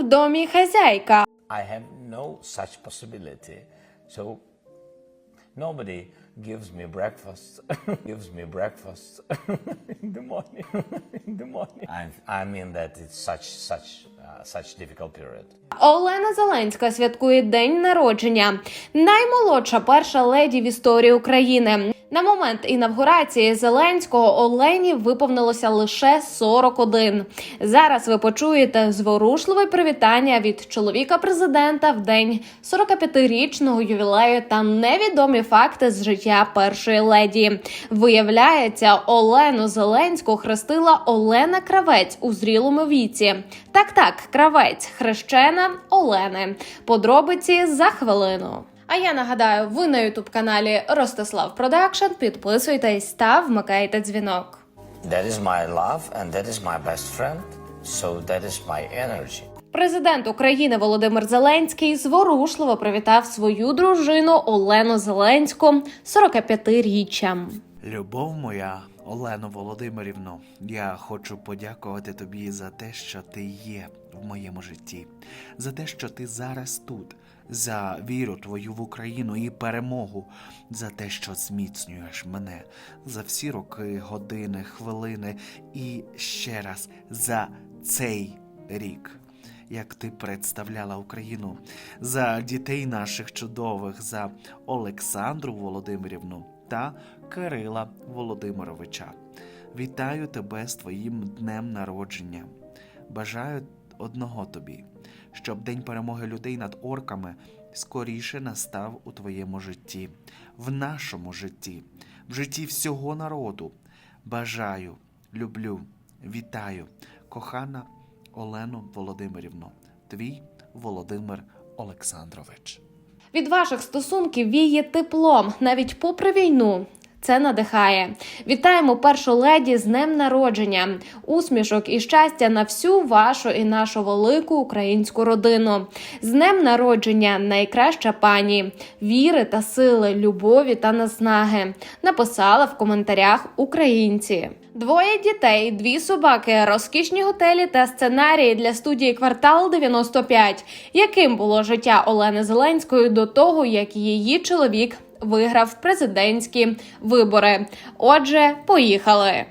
в домі хазяйка. I have no such possibility. So nobody gives me breakfast. gives me breakfast in the morning. in the morning. I, I mean that it's such such uh, such difficult period. Олена Зеленська святкує день народження. Наймолодша перша леді в історії України. На момент інавгурації Зеленського Олені виповнилося лише 41. Зараз ви почуєте зворушливе привітання від чоловіка президента в день 45-річного ювілею та невідомі факти з життя першої леді. Виявляється, Олену Зеленську хрестила Олена Кравець у зрілому віці. Так, так, кравець, хрещена Олени. Подробиці за хвилину. А я нагадаю, ви на ютуб каналі Ростислав Продакшн. Підписуйтесь та вмикайте дзвінок. That is my love and that is my best friend. So that is my energy. Президент України Володимир Зеленський зворушливо привітав свою дружину Олену Зеленську 45-річчям. Любов моя, Олено Володимирівно, я хочу подякувати тобі за те, що ти є в моєму житті, за те, що ти зараз тут, за віру твою в Україну і перемогу, за те, що зміцнюєш мене, за всі роки, години, хвилини і ще раз за цей рік. Як ти представляла Україну за дітей наших чудових, за Олександру Володимирівну та Кирила Володимировича. Вітаю тебе з твоїм днем народження. Бажаю одного тобі, щоб День перемоги людей над орками скоріше настав у твоєму житті, в нашому житті, в житті всього народу. Бажаю, люблю, вітаю, кохана Олену Володимирівну, твій Володимир Олександрович. Від ваших стосунків віє теплом, навіть попри війну. Це надихає. Вітаємо першу леді з днем народження, усмішок і щастя на всю вашу і нашу велику українську родину. З днем народження найкраща пані, віри та сили, любові та наснаги. Написала в коментарях українці. Двоє дітей, дві собаки, розкішні готелі та сценарії для студії Квартал 95. Яким було життя Олени Зеленської до того, як її чоловік виграв президентські вибори? Отже, поїхали.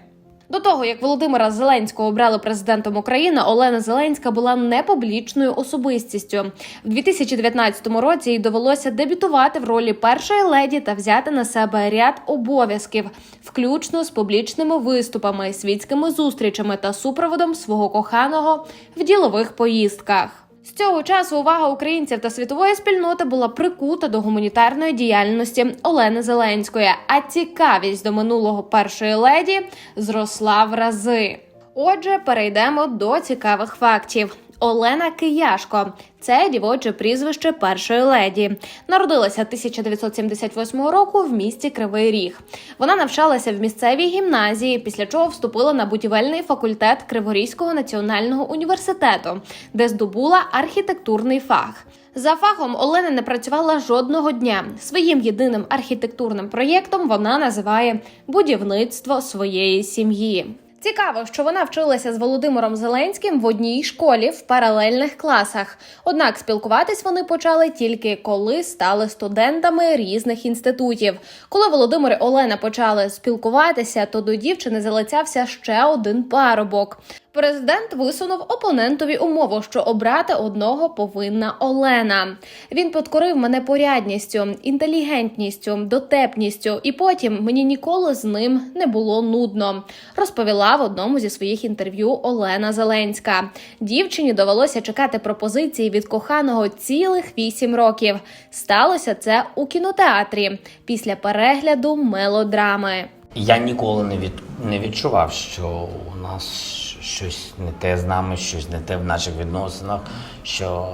До того як Володимира Зеленського обрали президентом України, Олена Зеленська була непублічною особистістю. В 2019 році їй довелося дебютувати в ролі першої леді та взяти на себе ряд обов'язків, включно з публічними виступами, світськими зустрічами та супроводом свого коханого в ділових поїздках. З цього часу увага українців та світової спільноти була прикута до гуманітарної діяльності Олени Зеленської, а цікавість до минулого першої леді зросла в рази. Отже, перейдемо до цікавих фактів. Олена Кияшко це дівоче прізвище першої леді. Народилася 1978 року в місті Кривий Ріг. Вона навчалася в місцевій гімназії, після чого вступила на будівельний факультет Криворізького національного університету, де здобула архітектурний фах. За фахом Олена не працювала жодного дня. Своїм єдиним архітектурним проєктом вона називає будівництво своєї сім'ї. Цікаво, що вона вчилася з Володимиром Зеленським в одній школі в паралельних класах. Однак спілкуватись вони почали тільки коли стали студентами різних інститутів. Коли Володимир і Олена почали спілкуватися, то до дівчини залицявся ще один парубок. Президент висунув опонентові умову, що обрати одного повинна Олена. Він підкорив мене порядністю, інтелігентністю, дотепністю, і потім мені ніколи з ним не було нудно. Розповіла в одному зі своїх інтерв'ю Олена Зеленська. Дівчині довелося чекати пропозиції від коханого цілих вісім років. Сталося це у кінотеатрі після перегляду мелодрами. Я ніколи не від не відчував, що у нас щось не те з нами, щось не те в наших відносинах. Що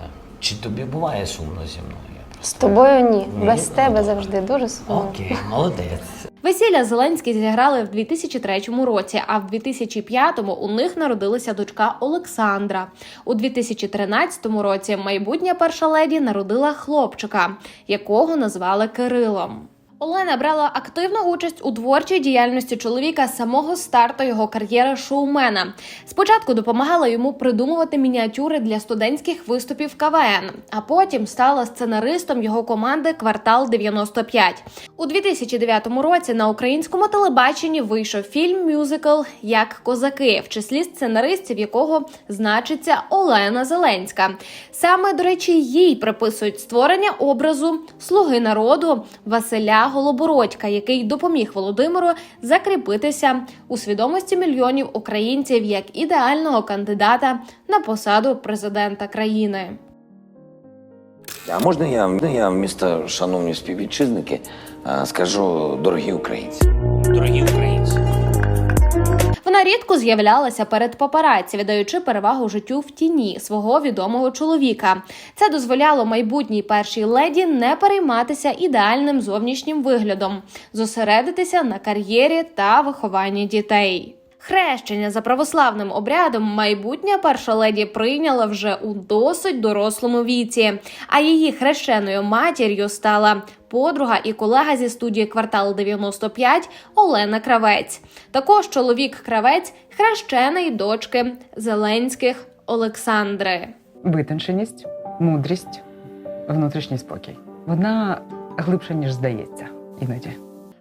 е, чи тобі буває сумно зі мною? З тобою ні. Ні? Без тебе Ну, завжди дуже сумно. Окей, молодець. Весілля Зеленські зіграли в 2003 році, а в 2005-му у них народилася дочка Олександра. У 2013 році майбутня перша леді народила хлопчика, якого назвали Кирилом. Олена брала активну участь у творчій діяльності чоловіка з самого старту його кар'єри шоумена. Спочатку допомагала йому придумувати мініатюри для студентських виступів КВН, а потім стала сценаристом його команди Квартал 95 У 2009 році на українському телебаченні вийшов фільм мюзикл Як козаки, в числі сценаристів якого значиться Олена Зеленська. Саме до речі, їй приписують створення образу слуги народу Василя Голобородька, який допоміг Володимиру закріпитися у свідомості мільйонів українців як ідеального кандидата на посаду президента країни. А можна я, можна я вмісто шановні співвітчизники скажу дорогі українці? Дорогі українці. Вона рідко з'являлася перед папараці, віддаючи перевагу життю в тіні свого відомого чоловіка. Це дозволяло майбутній першій леді не перейматися ідеальним зовнішнім виглядом, зосередитися на кар'єрі та вихованні дітей. Хрещення за православним обрядом майбутня перша леді прийняла вже у досить дорослому віці. А її хрещеною матір'ю стала подруга і колега зі студії квартал 95 Олена Кравець. Також чоловік Кравець хрещений дочки Зеленських Олександри. Витонченість, мудрість, внутрішній спокій. Вона глибша, ніж здається іноді.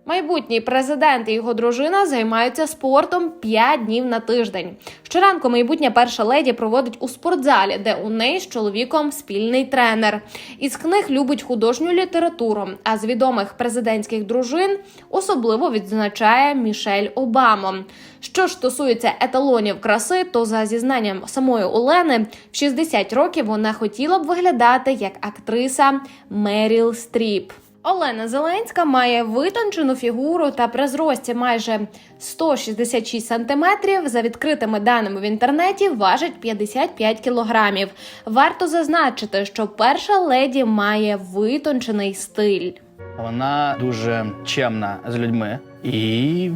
Майбутній президент і його дружина займаються спортом 5 днів на тиждень. Щоранку майбутня перша леді проводить у спортзалі, де у неї з чоловіком спільний тренер. Із книг любить художню літературу. А з відомих президентських дружин особливо відзначає Мішель Обамо. Що ж стосується еталонів краси, то за зізнанням самої Олени, в 60 років вона хотіла б виглядати як актриса Меріл Стріп. Олена Зеленська має витончену фігуру та при зрості майже 166 сантиметрів. За відкритими даними в інтернеті важить 55 кілограмів. Варто зазначити, що перша леді має витончений стиль. Вона дуже чемна з людьми і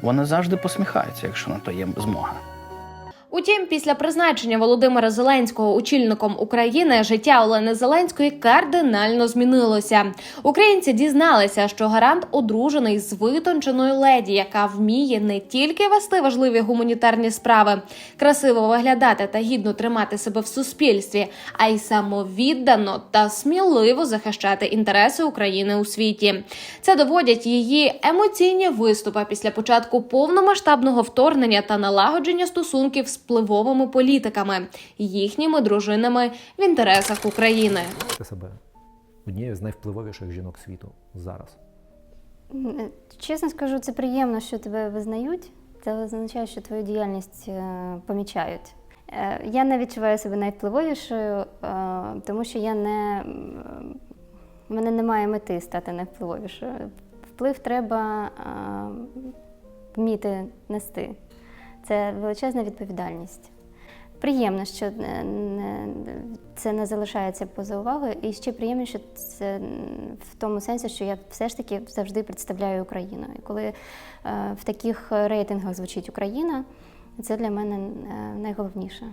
вона завжди посміхається, якщо на то є змога. Утім, після призначення Володимира Зеленського очільником України життя Олени Зеленської кардинально змінилося. Українці дізналися, що гарант одружений з витонченою леді, яка вміє не тільки вести важливі гуманітарні справи, красиво виглядати та гідно тримати себе в суспільстві, а й самовіддано та сміливо захищати інтереси України у світі. Це доводять її емоційні виступи після початку повномасштабного вторгнення та налагодження стосунків з впливовими політиками, їхніми дружинами в інтересах України. Ти себе однією з найвпливовіших жінок світу зараз. Чесно скажу, це приємно, що тебе визнають. Це означає, що твою діяльність е, помічають. Е, Я не відчуваю себе найвпливовішою, е, тому що я не в мене немає мети стати найвпливовішою. Вплив треба вміти нести. Це величезна відповідальність. Приємно, що е, це не залишається поза увагою, і ще приємніше це в тому сенсі, що я все ж таки завжди представляю Україну. І коли е, в таких рейтингах звучить Україна, це для мене е, найголовніше.